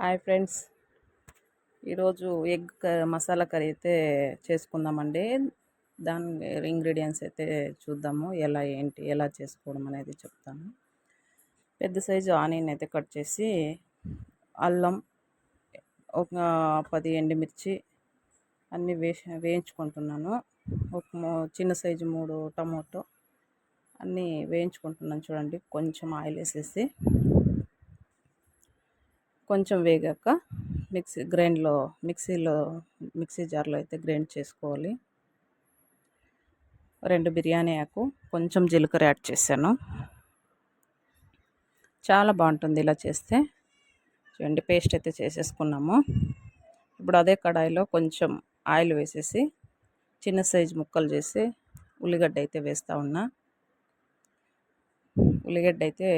Hi friends. ఈరోజు egg masala curry అయితే చేసుకుందామండి. దాని ఇంగ్రీడియంట్స్ అయితే చూద్దాము. ఎలా ఏంటి ఎలా చేసుకోవడం అనేది చెప్తాను. పెద్ద సైజు ఆనియన్ అయితే కట్ చేసి అల్లం ఒక పది ఎండుమిర్చి అన్నీ వేసి వేయించుకుంటున్నాను. ఒక చిన్న సైజు మూడు టమాటో అన్నీ వేయించుకుంటున్నాను చూడండి. కొంచెం ఆయిల్ వేసేసి కొంచెం వేగాక మిక్సీ గ్రైండ్లో మిక్సీలో మిక్సీ జార్లో అయితే గ్రైండ్ చేసుకోవాలి. రెండు బిర్యానీ ఆకు కొంచెం జీలకర్ర యాడ్ చేశాను. చాలా బాగుంటుంది ఇలా చేస్తే. చూడండి పేస్ట్ అయితే చేసేసుకున్నాము. ఇప్పుడు అదే కడాయిలో కొంచెం ఆయిల్ వేసేసి చిన్న సైజు ముక్కలు చేసి ఉల్లిగడ్డ అయితే వేస్తూ ఉన్నా. ఉల్లిగడ్డ అయితే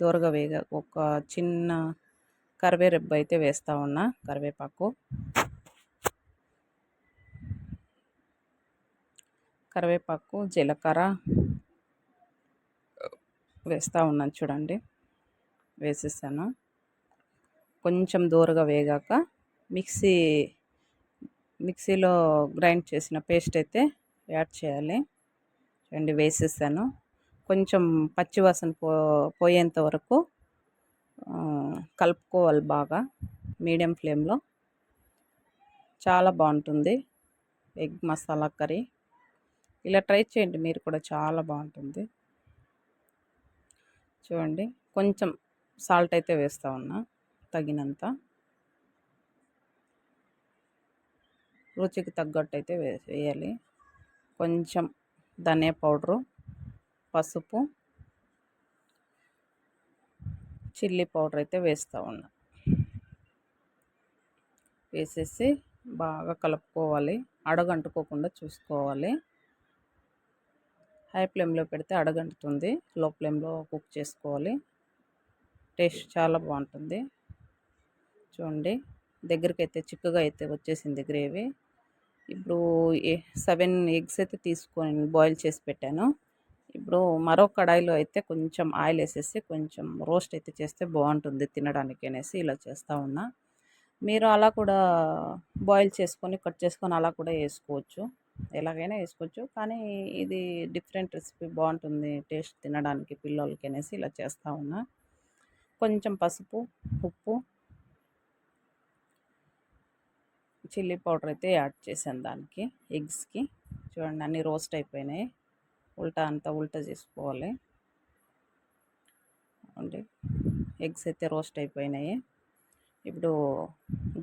దూరగా వేగ ఒక చిన్న కరివేరెబ్బ అయితే వేస్తూ ఉన్నా కరివేపాకు. కరివేపాకు జీలకర్ర వేస్తూ ఉన్నాను చూడండి వేసేసాను. కొంచెం దూరగా వేగాక మిక్సీ మిక్సీలో గ్రైండ్ చేసిన పేస్ట్ అయితే యాడ్ చేయాలి. చూడండి వేసేసాను. కొంచెం పచ్చివాసన పో పోయేంత వరకు కలుపుకోవాలి బాగా మీడియం ఫ్లేమ్లో. చాలా బాగుంటుంది. Egg masala curry. ఇలా ట్రై చేయండి మీరు కూడా చాలా బాగుంటుంది. చూడండి కొంచెం సాల్ట్ అయితే వేస్తూ ఉన్నా తగినంత. రుచికి తగ్గట్టు అయితే వేయాలి. కొంచెం ధనియా పౌడరు పసుపు చిల్లీ పౌడర్ అయితే వేస్తూ ఉన్నా. వేసేసి బాగా కలుపుకోవాలి. అడగంటుకోకుండా చూసుకోవాలి. హై ఫ్లేమ్లో పెడితే అడగంటుతుంది. లో ఫ్లేమ్లో కుక్ చేసుకోవాలి. టేస్ట్ చాలా బాగుంటుంది. చూడండి. దగ్గరికి అయితే చిక్కగా అయితే వచ్చేసింది గ్రేవీ. ఇప్పుడు సెవెన్ ఎగ్స్ అయితే తీసుకొని బాయిల్ చేసి పెట్టాను. ఇప్పుడు మరో కడాయిలో అయితే కొంచెం ఆయిల్ వేసేసి కొంచెం రోస్ట్ అయితే చేస్తే బాగుంటుంది తినడానికి అనేసి ఇలా చేస్తూ ఉన్నా. మీరు అలా కూడా బాయిల్ చేసుకొని కట్ చేసుకొని అలా కూడా వేసుకోవచ్చు. ఎలాగైనా వేసుకోవచ్చు. కానీ ఇది డిఫరెంట్ రెసిపీ బాగుంటుంది టేస్ట్ తినడానికి పిల్లలకి అనేసి ఇలా చేస్తూ ఉన్నా. కొంచెం పసుపు ఉప్పు చిల్లీ పౌడర్ అయితే యాడ్ చేశాను దానికి ఎగ్స్కి. చూడండి అన్నీ రోస్ట్ అయిపోయినాయి. ఉల్టా అంతా ఉల్టా చేసుకోవాలి. అంటే ఎగ్స్ అయితే రోస్ట్ అయిపోయినాయి. ఇప్పుడు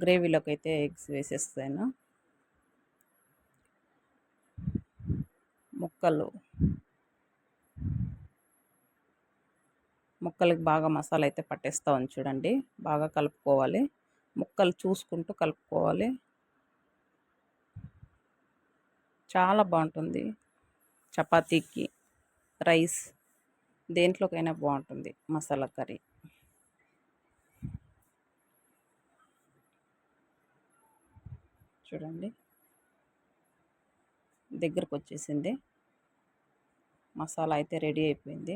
గ్రేవీలోకి అయితే ఎగ్స్ వేసేస్తాను. ముక్కలు. ముక్కలకి బాగా మసాలా అయితే పట్టేస్తా ఉంది చూడండి. బాగా కలుపుకోవాలి. ముక్కలు చూసుకుంటూ కలుపుకోవాలి. చాలా బాగుంటుంది. చపాతీకి రైస్ దేంట్లోకైనా బాగుంటుంది మసాలా కర్రీ. చూడండి. దగ్గరకు వచ్చేసింది మసాలా అయితే రెడీ అయిపోయింది.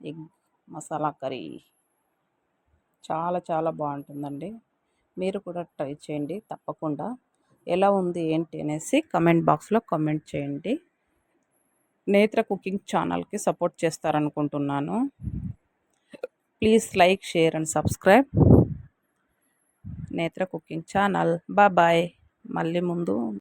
Egg masala curry. చాలా చాలా బాగుంటుందండి. మీరు కూడా ట్రై చేయండి తప్పకుండా. ఎలా ఉంది ఏంటి అనేసి కమెంట్ బాక్స్లో కమెంట్ చేయండి. నేత్ర కుకింగ్ ఛానల్కి support చేస్తారనుకుంటున్నాను. Please like share and subscribe. Netra cooking channel. Bye మళ్ళీ ముందు